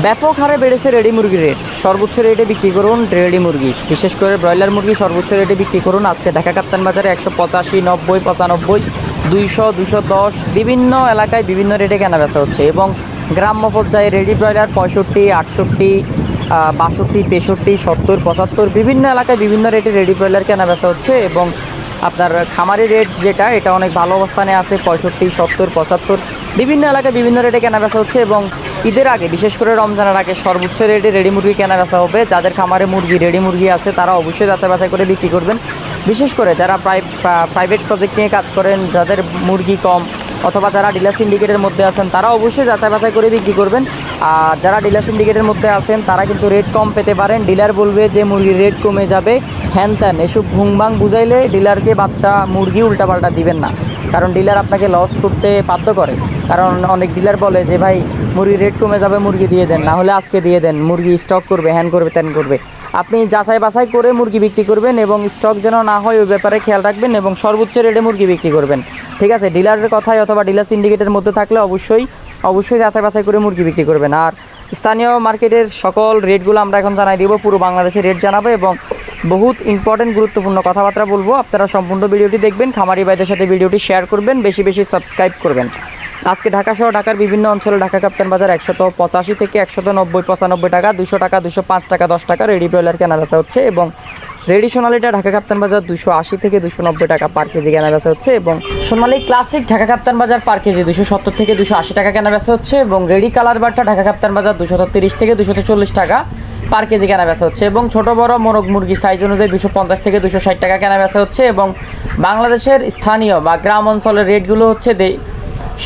ব্যাপক হারে বেড়েছে রেডি মুরগির রেট। সর্বোচ্চ রেটে বিক্রি করুন রেডি মুরগি। বিশেষ করে ব্রয়লার মুরগি সর্বোচ্চ রেটে বিক্রি করুন। আজকে ঢাকা কাপ্তান বাজারে একশো পঁচাশি, নব্বই, পঁচানব্বই, দুইশো দুশো দশ, বিভিন্ন এলাকায় বিভিন্ন রেটে কেনা বেচা হচ্ছে এবং গ্রাম্য পর্যায়ে রেডি ব্রয়লার পঁয়ষট্টি, আটষট্টি বাষট্টি, তেষট্টি, সত্তর, পঁচাত্তর, বিভিন্ন এলাকায় বিভিন্ন রেটে রেডি ব্রয়লার কেনা বেচা হচ্ছে এবং আপনার খামারি রেট যেটা, এটা অনেক ভালো অবস্থানে আছে, পঁয়ষট্টি, সত্তর, পঁচাত্তর, বিভিন্ন এলাকায় বিভিন্ন রেটে কেনা বেচা হচ্ছে এবং ঈদের আগে, বিশেষ করে রমজানের আগে সর্বোচ্চ রেটে রেডি মুরগি কেনা বেচা হবে। যাদের খামারে মুরগি, রেডি মুরগি আছে, তারা অবশ্যই যাচাই বাছাই করে বিক্রি করবেন। বিশেষ করে যারা প্রাইভেট প্রজেক্ট নিয়ে কাজ করেন, যাদের মুরগি কম অথবা যারা ডিলার সিন্ডিকেটের মধ্যে আছেন, তারা অবশ্যই যাচাই বাছাই করে বিক্রি করবেন। আর যারা ডিলার সিন্ডিকেটের মধ্যে আছেন, তারা কিন্তু রেট কম পেতে পারেন। ডিলার বলবে যে মুরগির রেট কমে যাবে। হ্যান ত্যান, এসব ভুংবাং বুঝাইলে ডিলারকে বাচ্চা মুরগি উল্টাপাল্টা দিবেন না। কারণ ডিলার আপনাকে লস করতে বাধ্য করে। কারণ অনেক ডিলার বলে যে, ভাই, মুরগির রেট কমে যাবে, মুরগি দিয়ে দেন। না হলে আজকে দিয়ে দেন। মুরগি স্টক করবে হ্যান করবে ত্যান করবে। আপনি যাচাই বাছাই করে মুরগি বিক্রি করবেন এবং স্টক যেন না হয়, ওই ব্যাপারে খেয়াল রাখবেন এবং সর্বোচ্চ রেটে মুরগি বিক্রি করবেন। ঠিক আছে ডিলারের কথায় অথবা ডিলার সিন্ডিকেটের মধ্যে থাকলে অবশ্যই অবশ্যই যাচাই বাছাই করে মুরগি বিক্রি করবেন। আর স্থানীয় মার্কেটের সকল রেটগুলো আমরা এখন জানাই দিব, পুরো বাংলাদেশের রেট জানাব এবং বহুত ইম্পর্টেন্ট গুরুত্বপূর্ণ কথাবার্তা বলব। আপনারা সম্পূর্ণ ভিডিওটি দেখবেন, খামারি ভাইদের সাথে ভিডিওটি শেয়ার করবেন, বেশি বেশি সাবস্ক্রাইব করবেন। আজকে ঢাকা সহ ঢাকার বিভিন্ন অঞ্চলে ঢাকা কাপ্তান বাজার একশত পঁচাশি থেকে একশত নব্বই, পঁচানব্বই টাকা দুশো টাকা দুশো পাঁচ টাকা, দশ টাকা রেডি ব্রয়লার কেনা বেচা হচ্ছে এবং রেডি সোনালিটা ঢাকা কাপ্তান বাজার দুশো আশি থেকে দুশো নব্বই টাকা পার কেজি কেনা বেচা হচ্ছে এবং সোনালি ক্লাসিক ঢাকা কাপ্তান বাজার পার কেজি দুশো সত্তর থেকে দুশো আশি টাকা কেনা বেচা হচ্ছে এবং রেডি কালার বারটা ঢাকা কাপ্তান বাজার দুশো তিরিশ থেকে দুশো চল্লিশ টাকা। পার কেজি কেনা বেচা হচ্ছে এবং ছোট বড় মোরগ মুরগি সাইজ অনুযায়ী দুশো পঞ্চাশ থেকে দুশো ষাট টাকা কেনা বেচা হচ্ছে এবং বাংলাদেশের স্থানীয় বা গ্রাম অঞ্চলের রেটগুলো হচ্ছে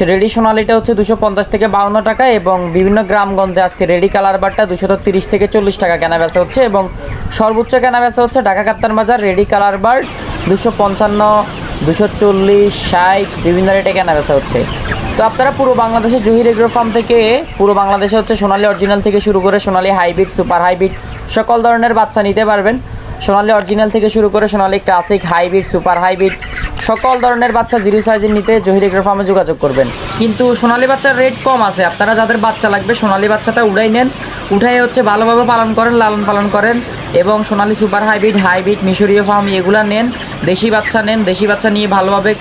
রেডি সোনালিটা হচ্ছে দুশো পঞ্চাশ থেকে বাউন্ন টাকা এবং বিভিন্ন গ্রামগঞ্জে আজকে রেডি কালার বারটা দুশো তিরিশ থেকে চল্লিশ টাকা কেনা বেচা হচ্ছে এবং সর্বোচ্চ কেনা বেচা হচ্ছে ঢাকা কাপ্তান বাজার রেডি কালার বার দুশো পঞ্চান্ন দুশো চল্লিশ, ষাট, বিভিন্ন রেটে কেনা বেচা হচ্ছে। তো আপনারা পুরো বাংলাদেশে জহির এগ্রো ফার্ম থেকে পুরো বাংলাদেশে হচ্ছে সোনালী অরিজিনাল থেকে শুরু করে সোনালী হাইব্রিড সুপার হাইব্রিড সকল ধরনের বাচ্চা নিতে পারবেন। সোনালী অরিজিনাল থেকে শুরু করে Sonali classic hybrid super hybrid সকল ধরনের বাচ্চা জিরো সাইজের নিতে জহির এগ্রো ফার্মে যোগাযোগ করবেন। কিন্তু সোনালী বাচ্চার রেট কম আছে। আপনারা যাদের বাচ্চা লাগবে, সোনালী বাচ্চাটা উড়াই নেন। উঠাই হচ্ছে ভালোভাবে পালন করেন, লালন পালন করেন এবং সোনালী সুপার হাইব্রিড হাইব্রিড মিশরীয় ফার্ম এগুলো নেন। দেশি বাচ্চা নেন, দেশি বাচ্চা নিয়ে ভালোভাবে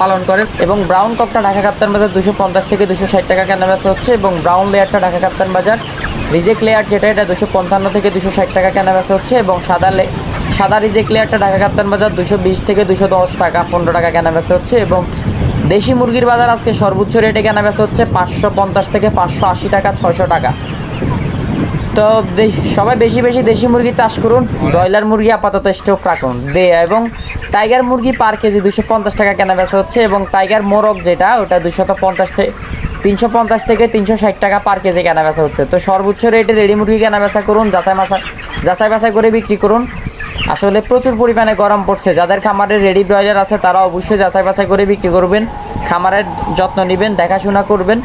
পালন করেন। এবং ব্রাউন কপটা ঢাকা কাপ্তান বাজার দুশো পঞ্চাশ থেকে দুশো ষাট টাকা কেনা বেচা হচ্ছে এবং ব্রাউন লেয়ারটা ঢাকা কাপ্তান বাজার রিজেক্ট লেয়ার যেটা, এটা দুশো পঞ্চান্ন থেকে দুশো ষাট টাকা কেনা বেচা হচ্ছে এবং সাদা সাদা রিজেক্ট লেয়ারটা ঢাকা কাপ্তান বাজার দুশো বিশ থেকে দুশো দশ টাকা, পনেরো টাকা কেনা বেচা হচ্ছে এবং দেশি মুরগির বাজার আজকে সর্বোচ্চ রেটে কেনা বেচা হচ্ছে পাঁচশো পঞ্চাশ থেকে পাঁচশো আশি টাকা ছশো টাকা। তো সবাই বেশি বেশি দেশি মুরগি চাষ করুন, ব্রয়লার মুরগি আপাতত স্টক রাখুন। দে, এবং টাইগার মুরগি পার কেজি দুশো পঞ্চাশ টাকা কেনা বেচা হচ্ছে এবং টাইগার মোরগ যেটা, ওটা দুশত পঞ্চাশ থেকে, তিনশো পঞ্চাশ থেকে তিনশো ষাট টাকা পার কেজি কেনা বেচা হচ্ছে। তো সর্বোচ্চ রেটে রেডি মুরগি কেনা বেচা করুন, যাচাই মাছা যাচাই বাছাই করে বিক্রি করুন। আসলে প্রচুর পরিমাণে গরম পড়ছে। যাদের খামারে রেডি ব্রয়লার আছে, তারা অবশ্যই যাচাই বাছাই করে বিক্রি করবেন। খামারের যত্ন নেবেন, দেখাশোনা করবেন।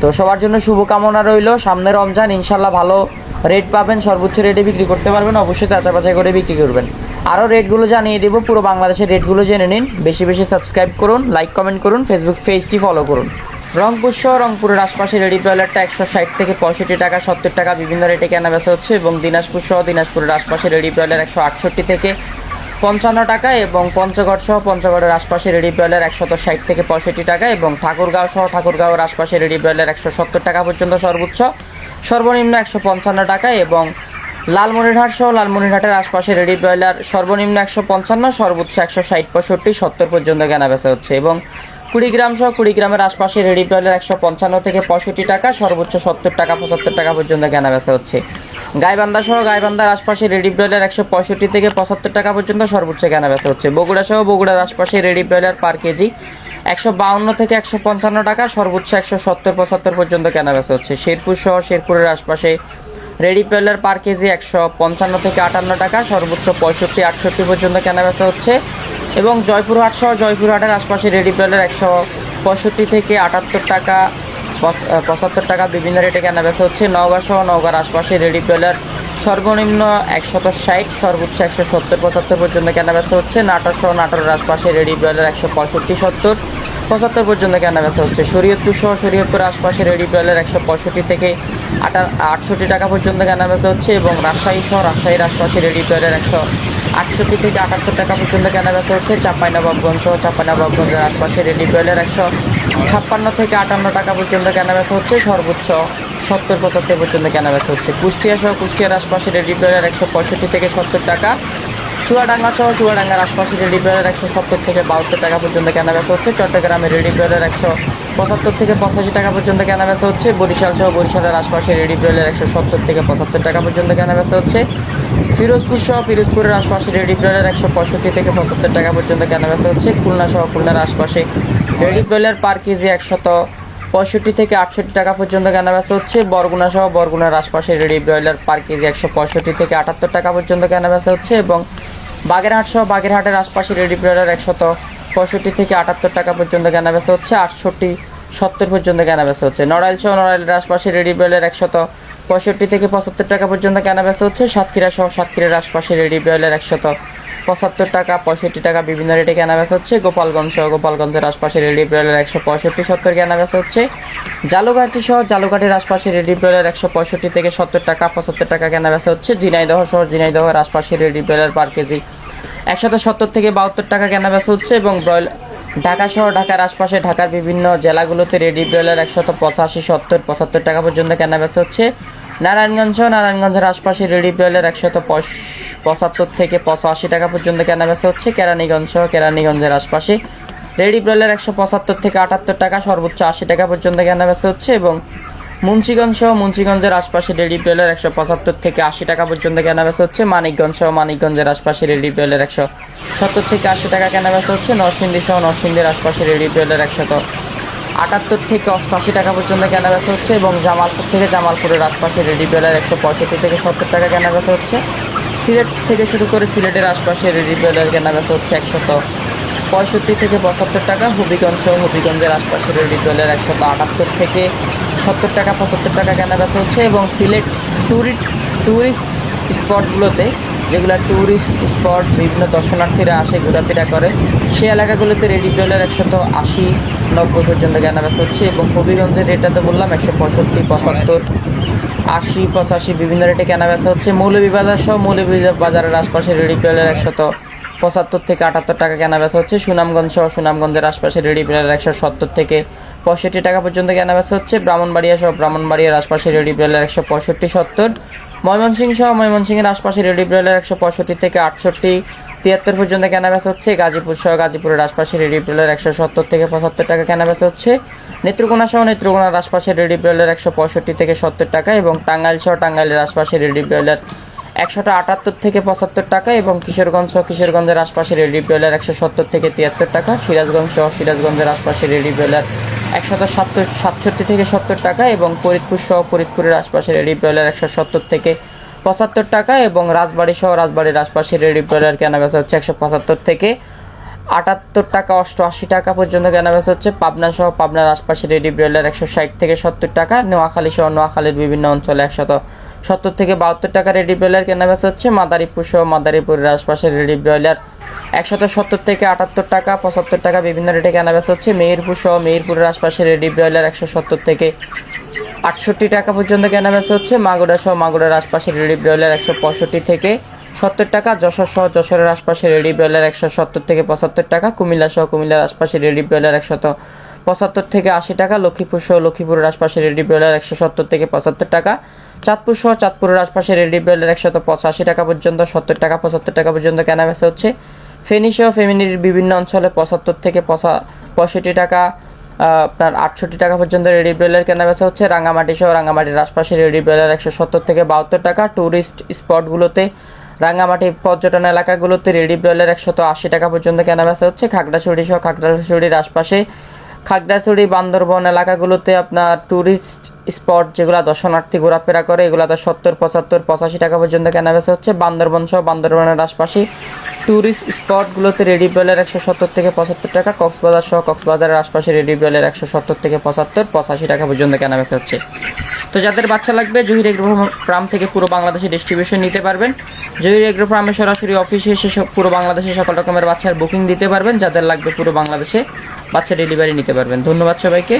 তো সবার জন্য শুভকামনা রইল। সামনে রমজান ইনশাল্লাহ ভালো রেট পাবেন, সর্বোচ্চ রেটে বিক্রি করতে পারবেন, অবশ্যই যাচাই বাছাই করে বিক্রি করবেন। আরও রেটগুলো জানিয়ে দেবো, পুরো বাংলাদেশের রেটগুলো জেনে নিন। বেশি বেশি সাবস্ক্রাইব করুন লাইক কমেন্ট করুন ফেসবুক পেজটি ফলো করুন। রংপুর সহ রংপুরের আশপাশে রেডি ব্রয়লারটা একশো ষাট থেকে পঁয়ষট্টি টাকা, সত্তর টাকা, বিভিন্ন রেটে কেনা বেচা হচ্ছে এবং দিনাজপুর সহ দিনাজপুরের আশপাশে রেডি ব্রয়লার একশো আটষট্টি থেকে পঞ্চান্ন টাকা এবং পঞ্চগড় সহ পঞ্চগড়ের আশপাশে রেডি ব্রয়লার একশত ষাট থেকে পঁয়ষট্টি টাকা এবং ঠাকুরগাঁও সহ ঠাকুরগাঁওয়ের আশপাশে রেডি ব্রয়লার একশো সত্তর টাকা পর্যন্ত সর্বোচ্চ। সর্বনিম্ন একশো পঞ্চান্ন টাকা এবং লালমনিরহাট সহ লালমনিরহাটের আশপাশে রেডি ব্রয়লার সর্বনিম্ন একশো পঞ্চান্ন, সর্বোচ্চ একশো ষাট, পঁয়ষট্টি, সত্তর পর্যন্ত কেনা বেচা হচ্ছে এবং কুড়িগ্রাম সহ কুড়িগ্রামের আশপাশে রেডি ব্রয়লার একশো পঞ্চান্ন থেকে পঁয়ষট্টি টাকা, সর্বোচ্চ সত্তর টাকা, পঁচাত্তর টাকা পর্যন্ত কেনা বেচা হচ্ছে। গাইবান্ধা সহ গাইবান্ধার আশপাশে রেডি ব্রয়লার একশো পঁয়ষট্টি থেকে পঁচাত্তর টাকা পর্যন্ত সর্বোচ্চ কেনা বেচা হচ্ছে। বগুড়া সহ বগুড়ার আশপাশে রেডি ব্রয়লার পার কেজি একশো বাউন্ন থেকে একশো পঞ্চান্ন টাকা, সর্বোচ্চ একশো সত্তর, পঁচাত্তর পর্যন্ত কেনা বেচা হচ্ছে। শেরপুর সহ শেরপুরের আশপাশে রেডি ব্রয়লার পার কেজি একশো পঞ্চান্ন থেকে আটান্ন টাকা, সর্বোচ্চ পঁয়ষট্টি, আটষট্টি পর্যন্ত কেনা বেচা হচ্ছে। এবং জয়পুরহাট সহ জয়পুরহাটের আশপাশে রেডি প্লেটের একশো পঁয়ষট্টি থেকে আটাত্তর টাকা, পঁচ- পঁচাত্তর টাকা বিভিন্ন রেটে কেনা বেচা হচ্ছে। নওগাঁ সহ নওগাঁর আশপাশে রেডি ব্রয়লার সর্বনিম্ন একশত ষাট, সর্বোচ্চ একশো সত্তর, পঁচাত্তর পর্যন্ত কেনা বেচা হচ্ছে। নাটোর সহ নাটোরের আশপাশে রেডি ব্রয়লার একশো পঁয়ষট্টি, সত্তর। পঁচাত্তর পর্যন্ত কেনা বেচা হচ্ছে। শরীয়তপুর সহ শরীয়তপুর আশপাশে রেডি ব্রয়লার একশো পঁয়ষট্টি থেকে আটা আটষট্টি টাকা পর্যন্ত কেনা বেচা হচ্ছে এবং রাজশাহী সহ রাজশাহীর আশপাশে রেডি ব্রয়লার একশো আটষট্টি থেকে আটাত্তর টাকা পর্যন্ত কেনা বেচা হচ্ছে। চাঁপাইনবাবগঞ্জ সহ চাঁপাইনবাবগঞ্জের আশপাশে রেডি ব্রয়লার একশো ছাপ্পান্ন থেকে আটান্ন টাকা পর্যন্ত কেনা বেচা হচ্ছে। সর্বোচ্চ সত্তর পঁচাত্তর পর্যন্ত কেনা বেচা হচ্ছে। কুষ্টিয়া সহ কুষ্টিয়ার আশপাশে রেডি ব্রয়লার একশো পঁয়ষট্টি থেকে সত্তর টাকা চুয়াডাঙ্গা সহ চুয়াডাঙ্গার আশপাশে রেডি ব্রয়লার একশো সত্তর থেকে বাহাত্তর টাকা পর্যন্ত কেনা বেচা হচ্ছে, চট্টগ্রামে রেডি ব্রয়লার একশো পঁচাত্তর থেকে পঁচাশি টাকা পর্যন্ত কেনা বেচা হচ্ছে, বরিশাল সহ বরিশালের আশপাশে রেডি ব্রয়লার একশো সত্তর থেকে পঁচাত্তর টাকা পর্যন্ত কেনা বেচা হচ্ছে। ফিরোজপুর সহ ফিরোজপুরের আশপাশে রেডি ব্রয়লার একশো পঁয়ষট্টি থেকে পঁচাত্তর টাকা পর্যন্ত কেনা বেচা হচ্ছে। খুলনা সহ খুলনার আশপাশে রেডি ব্রয়লার পার কেজি একশত পঁয়ষট্টি থেকে আটষট্টি টাকা পর্যন্ত কেনা বেচা হচ্ছে। বরগুনা সহ বরগুনার আশপাশে রেডি ব্রয়লার পার কেজি একশো পঁয়ষট্টি থেকে আটাত্তর টাকা পর্যন্ত কেনা বেচা হচ্ছে এবং বাগেরহাট সহ বাগেরহাটের আশপাশের রেডি ব্রয়লার একশত পঁয়ষট্টি থেকে আটাত্তর টাকা পর্যন্ত কেনা বেচা হচ্ছে, আটষট্টি, সত্তর পর্যন্ত কেনা বেচা হচ্ছে। নড়াইল সহ নড়াইলের আশপাশে রেডি ব্রয়লার একশত পঁয়ষট্টি থেকে পঁচাত্তর টাকা পর্যন্ত কেনা বেচা হচ্ছে, সাতক্ষীরা সহ সাতক্ষীরার আশপাশে রেডি ব্রয়লার একশত পঁচাত্তর টাকা, পঁয়ষট্টি টাকা বিভিন্ন রেটে কেনা বেচা হচ্ছে। গোপালগঞ্জ সহ গোপালগঞ্জের আশপাশে রেডি ব্রয়লার একশো পঁয়ষট্টি সত্তর কেনা বেচা হচ্ছে। জালুঘাটি সহ জালুঘাটির আশপাশে রেডি ব্রয়লার একশো পঁয়ষট্টি থেকে সত্তর টাকা, পঁচাত্তর টাকা কেনা বেচা হচ্ছে। ঝিনাইদহ সহ ঝিনাইদহের আশপাশে রেডি ব্রয়লার পার কেজি একশত সত্তর থেকে বাহাত্তর টাকা কেনা বেচা হচ্ছে এবং ব্রয়লার ঢাকা শহর ঢাকার আশপাশে ঢাকার বিভিন্ন জেলাগুলোতে রেডি ব্রয়লার একশত পঁচাশি, সত্তর, পঁচাত্তর টাকা পর্যন্ত কেনা বেচা হচ্ছে। নারায়ণগঞ্জ সহ নারায়ণগঞ্জের আশপাশে রেডি ব্রয়লার একশত পঁচাত্তর থেকে পঁচাশি টাকা পর্যন্ত কেনা বেচা হচ্ছে। কেরানীগঞ্জ সহ কেরানীগঞ্জের আশপাশে রেডি ব্রয়লার একশো পঁচাত্তর থেকে আটাত্তর টাকা, সর্বোচ্চ আশি টাকা পর্যন্ত কেনা বেচা হচ্ছে এবং মুন্সিগঞ্জ সহ মুন্সিগঞ্জের আশপাশে রেডি ব্রয়লার একশো পঁচাত্তর থেকে আশি টাকা পর্যন্ত কেনা বেচা হচ্ছে। মানিকগঞ্জ সহ মানিকগঞ্জের আশপাশে রেডি ব্রয়লার একশো সত্তর থেকে আশি টাকা কেনা বেচা হচ্ছে। নরসিংদী সহ নরসিংদীর আশপাশে রেডি ব্রয়লার একশত আটাত্তর থেকে অষ্টআশি টাকা পর্যন্ত কেনা বেচা হচ্ছে এবং জামালপুর থেকে জামালপুরের আশপাশে রেডি ব্রয়লার একশো পঁয়ষট্টি থেকে সত্তর টাকা কেনা বেচা হচ্ছে। সিলেট থেকে শুরু করে সিলেটের আশপাশে রেডি ব্রয়লার কেনা বেচা হচ্ছে একশত পঁয়ষট্টি থেকে পঁচাত্তর টাকা, হবিগঞ্জ হবিগঞ্জের আশপাশে রেডি ব্রয়লার একশত আটাত্তর থেকে সত্তর টাকা, পঁচাত্তর টাকা কেনা বেচা হচ্ছে এবং সিলেট ট্যুরিস্ট ট্যুরিস্ট স্পটগুলোতে যেগুলো ট্যুরিস্ট স্পট বিভিন্ন দর্শনার্থীরা আসে, ঘোরাফেরা করে, সেই এলাকাগুলোতে রেডি ব্রয়লার একশত আশি নব্বই পর্যন্ত কেনা বেচা হচ্ছে এবং হবিগঞ্জের রেটটা তো বললাম একশো পঁয়ষট্টি, পঁচাত্তর, আশি, পঁচাশি বিভিন্ন রেটে কেনা বেচা হচ্ছে। মৌলভীবাজার সহ মৌলভীবাজারের আশপাশে রেডি ব্রয়লার একশত পঁচাত্তর থেকে আটাত্তর টাকা কেনা বেচা হচ্ছে। সুনামগঞ্জ সহ সুনামগঞ্জের আশপাশে রেডি ব্রয়লার একশো সত্তর থেকে পঁয়ষট্টি টাকা পর্যন্ত কেনা বেচা হচ্ছে। ব্রাহ্মণবাড়িয়া সহ ব্রাহ্মণবাড়িয়ার আশপাশে রেডি ব্রয়লার একশো পঁয়ষট্টি, সত্তর। ময়মনসিংহ সহ ময়মনসিংহের আশপাশে রেডি ব্রয়লার একশো পঁয়ষট্টি থেকে আটষট্টি। তিয়াত্তর পর্যন্ত কেনা বেচা হচ্ছে। গাজীপুর সহ গাজীপুরের আশপাশে রেডি ব্রয়লার একশো সত্তর থেকে পঁচাত্তর টাকা কেনা বেচা হচ্ছে। নেত্রকোনা সহ নেত্রকোনার আশপাশে রেডি ব্রয়লার একশো পঁয়ষট্টি থেকে সত্তর টাকা এবং টাঙ্গাইল সহ টাঙ্গাইলের আশপাশে রেডি ব্রয়লার একশোটা আটাত্তর থেকে পঁচাত্তর টাকা এবং কিশোরগঞ্জ সহ কিশোরগঞ্জের আশপাশে রেডি ব্রয়লার একশো সত্তর থেকে তিয়াত্তর টাকা, সিরাজগঞ্জ সহ সিরাজগঞ্জের আশপাশে রেডি ব্রয়লার একশত সাতষট্টি থেকে সত্তর টাকা এবং ফরিদপুর সহ ফরিদপুরের আশপাশে রেডি ব্রয়লার একশো সত্তর থেকে পঁচাত্তর টাকা এবং রাজবাড়ি সহ রাজবাড়ির আশপাশে রেডি ব্রয়লার কেনা বেচা হচ্ছে একশো পঁচাত্তর থেকে আটাত্তর টাকা অষ্টআশি টাকা পর্যন্ত কেনা বেচা হচ্ছে। পাবনা সহ পাবনার আশপাশে রেডি ব্রয়লার একশো ষাট থেকে সত্তর টাকা, নোয়াখালী সহ নোয়াখালীর বিভিন্ন অঞ্চলে একশত সত্তর থেকে বাহাত্তর টাকা রেডি ব্রয়লার কেনা বেচা হচ্ছে মাদারীপুর সহ মাদারীপুরের আশপাশে রেডি ব্রয়লার। একশত সত্তর থেকে আটাত্তর টাকা, পঁচাত্তর টাকা বিভিন্ন রেটে কেনা বেচা হচ্ছে মেহেরপুর সহ মেহেরপুরের আশপাশে রেডি ব্রয়লার একশো সত্তর থেকে আটষট্টি টাকা পর্যন্ত কেনা বেচা হচ্ছে। মাগুরা সহ মাগুরার আশপাশে রেডি ব্রয়লার একশো পঁয়ষট্টি থেকে সত্তর টাকা, যশোর সহ যশোরের আশপাশে রেডি ব্রয়লার একশো সত্তর থেকে পঁচাত্তর টাকা, কুমিল্লা সহ কুমিল্লার আশপাশে রেডি ব্রয়লার একশত পঁচাত্তর থেকে আশি টাকা, লক্ষ্মীপুর সহ লক্ষ্মীপুরের আশপাশে রেডি ব্রয়লার একশো সত্তর থেকে পঁচাত্তর টাকা। চাঁদপুর সহ চাঁদপুরের আশপাশে রেডি ব্রয়লার একশত পঁচাশি টাকা পর্যন্ত, সত্তর টাকা, পঁচাত্তর টাকা পর্যন্ত কেনা বেচা হচ্ছে। ফেনী সহ ফেমিনির বিভিন্ন অঞ্চলে পঁচাত্তর থেকে পঁচা পঁয়ষট্টি টাকা আপনার আটষট্টি টাকা পর্যন্ত রেডি ব্রয়লার কেনা বেচা হচ্ছে। রাঙামাটি সহ রাঙামাটির আশপাশে রেডি ব্রয়লার একশো সত্তর থেকে বাহাত্তর টাকা। ট্যুরিস্ট স্পটগুলোতে রাঙামাটি পর্যটন এলাকাগুলোতে রেডি ব্রয়লার একশত আশি টাকা পর্যন্ত কেনা বেচা হচ্ছে। খাগড়াছড়ি সহ খাগড়াছড়ির আশপাশে খাগড়াছড়ি, বান্দরবন এলাকাগুলোতে আপনার ট্যুরিস্ট স্পট যেগুলো দর্শনার্থী ঘোরাফেরা করে, এগুলো তো সত্তর, পঁচাত্তর, পঁচাশি টাকা পর্যন্ত কেনা বেচা হচ্ছে। বান্দরবন সহ বান্দরবনের আশপাশে ট্যুরিস্ট স্পটগুলোতে রেডি ব্রয়লার একশো সত্তর থেকে পঁচাত্তর টাকা, কক্সবাজার সহ কক্সবাজারের আশপাশে রেডি ব্রয়লার একশো সত্তর থেকে পঁচাত্তর, পঁচাশি টাকা পর্যন্ত কেনা বেচা হচ্ছে। তো যাদের বাচ্চা লাগবে, জহির এগ্রো ফার্ম থেকে পুরো বাংলাদেশে ডিস্ট্রিবিউশন নিতে পারবেন। জহির এগ্রো ফার্মে সরাসরি অফিসে এসে পুরো বাংলাদেশে সকল রকমের বাচ্চার বুকিং দিতে পারবেন। যাদের লাগবে পুরো বাংলাদেশে বাচ্চা ডেলিভারি নিতে পারবেন। ধন্যবাদ সবাইকে।